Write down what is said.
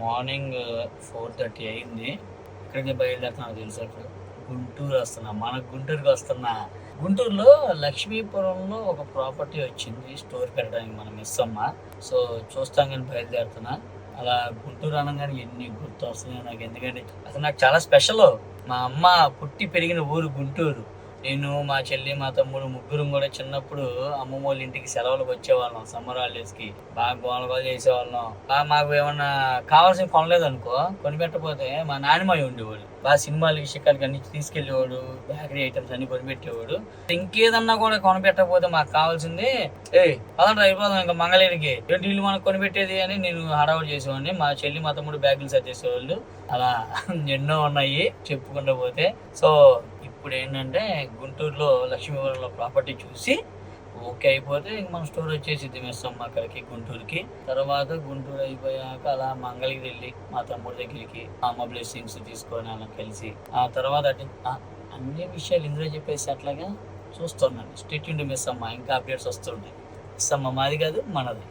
Morning uh, four thirty అయింది. ఇక్కడికి బయలుదేరుతున్నా తెలుసా గుంటూరు వస్తున్నా. మన గుంటూరుకి వస్తున్నా. గుంటూరులో లక్ష్మీపురంలో ఒక ప్రాపర్టీ వచ్చింది. స్టోర్ పెట్టడానికి మనం మిస్ అమ్మ. సో చూస్తాం కానీ బయలుదేరుతున్నా. అలా గుంటూరు అనగానే ఎన్ని గుర్తు వస్తున్నాయి నాకు ఎందుకంటే అసలు నాకు చాలా స్పెషల్ మా అమ్మ పుట్టి పెరిగిన ఊరు గుంటూరు. నేను మా చెల్లి మా తమ్ముడు ముగ్గురు కూడా చిన్నప్పుడు అమ్మమ్మ వాళ్ళ ఇంటికి సెలవులకు వచ్చేవాళ్ళం సమ్మర్ హాలిడేస్కి. బాగా గోనగోలు చేసేవాళ్ళం. బాగా మాకు ఏమన్నా కావాల్సిన కొనలేదు అనుకో కొనిపెట్టకపోతే మా నాన్నమ్మ ఉండేవాడు. బాగా సినిమాలకి షికాలకి అన్ని తీసుకెళ్ళేవాడు బేకరీ ఐటమ్స్ అన్ని కొనిపెట్టేవాడు. ఇంకేదన్నా కూడా కొనిపెట్టకపోతే మాకు కావాల్సింది ఏ పదండి అయిపోదాం ఇంకా మంగళగిరికి. ఏంటి వీళ్ళు మనకు కొనిపెట్టేది అని నేను హడావుడు చేసేవాడిని. మా చెల్లి మా తమ్ముడు బ్యాగులు సర్దేసేవాళ్ళు. అలా ఎన్నో ఉన్నాయి చెప్పుకుంటూ పోతే. సో ఇప్పుడు ఏంటంటే గుంటూరులో లక్ష్మీవరంలో ప్రాపర్టీ చూసి ఓకే అయిపోతే ఇంక మనం స్టోర్ వచ్చేసి మిస్సమ్మ అక్కడికి గుంటూరుకి. తర్వాత గుంటూరు అయిపోయాక అలా మంగళగిరి వెళ్ళి మా తమ్ముడి దగ్గరికి అమ్మ బ్లెస్సింగ్స్ తీసుకొని అలా కలిసి ఆ తర్వాత అటు అన్ని విషయాలు ఇందులో చెప్పేసి అట్లాగా చూస్తున్నాను స్టేట్ మిస్ అమ్మ ఇంకా అప్డేట్స్ వస్తుంటాయి మిస్ అమ్మ మాది కాదు మనది.